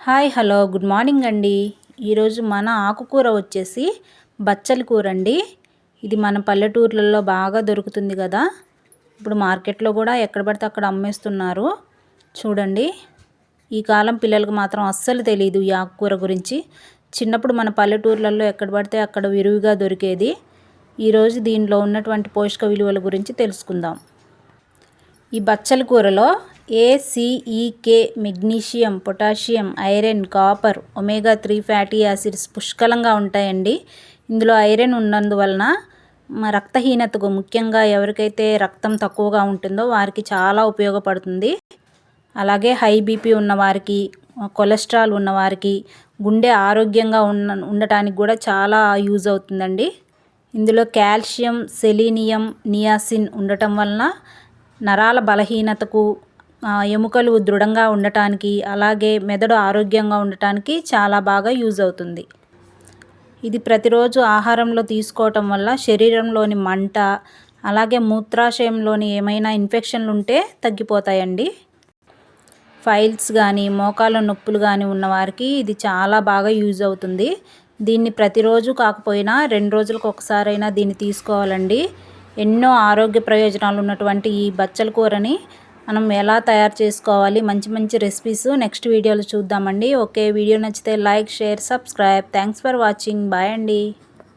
Hi hello good morning అండి. ఈరోజు మన ఆకుకూర వచ్చేసి బచ్చలి కూర అండి ఇది మన పల్లెటూర్లలో బాగా దొరుకుతుంది కదా. ఇప్పుడు మార్కెట్లో కూడా ఎక్కడ పడితే అక్కడ అమ్మేస్తున్నారు. చూడండి. ఈ కాలం పిల్లలకు మాత్రం అస్సలు తెలియదు ఈ ఆకుకూర గురించి. చిన్నప్పుడు మన పల్లెటూర్లలో ఎక్కడ పడితే అక్కడ విరివిగా దొరికేది. ఈరోజు దీనిలో ఉన్నటువంటి పోషక విలువల గురించి తెలుసుకుందాం. ఈ బచ్చల కూరలో A C E K e, magnesium potassium iron copper omega three fatty acids పుష్కలంగా ఉంటాయండి. ఇందులో ఐరన్ ఉన్నందువలన రక్తహీనతకు ముఖ్యంగా ఎవరికైతే రక్తం తక్కువగా ఉంటుందో వారికి చాలా ఉపయోగపడుతుంది. అలాగే హై బీపీ ఉన్నవారికి కొలెస్ట్రాల్ ఉన్నవారికి గుండె ఆరోగ్యంగా ఉన్న ఉండటానికి కూడా చాలా యూజ్ అవుతుందండి. ఇందులో కాల్షియం సెలీనియం నియాసిన్ ఉండటం వలన నరాల బలహీనతకు ఎముకలు దృఢంగా ఉండటానికి అలాగే మెదడు ఆరోగ్యంగా ఉండటానికి చాలా బాగా యూజ్ అవుతుంది. ఇది ప్రతిరోజు ఆహారంలో తీసుకోవటం వల్ల శరీరంలోని మంట అలాగే మూత్రాశయంలోని ఏమైనా ఇన్ఫెక్షన్లు ఉంటే తగ్గిపోతాయండి. ఫైల్స్ కానీ మోకాళ్ళ నొప్పులు కానీ ఉన్నవారికి ఇది చాలా బాగా యూజ్ అవుతుంది. దీన్ని ప్రతిరోజు కాకపోయినా రెండు రోజులకు ఒకసారైనా దీన్ని తీసుకోవాలండి. ఎన్నో ఆరోగ్య ప్రయోజనాలు ఉన్నటువంటి ఈ బచ్చల కూరని మనం ఎలా తయారు చేసుకోవాలి మంచి మంచి రెసిపీస్ నెక్స్ట్ వీడియోలో చూద్దామండి. ఓకే వీడియో నచ్చితే like share subscribe thanks for watching bye అండి.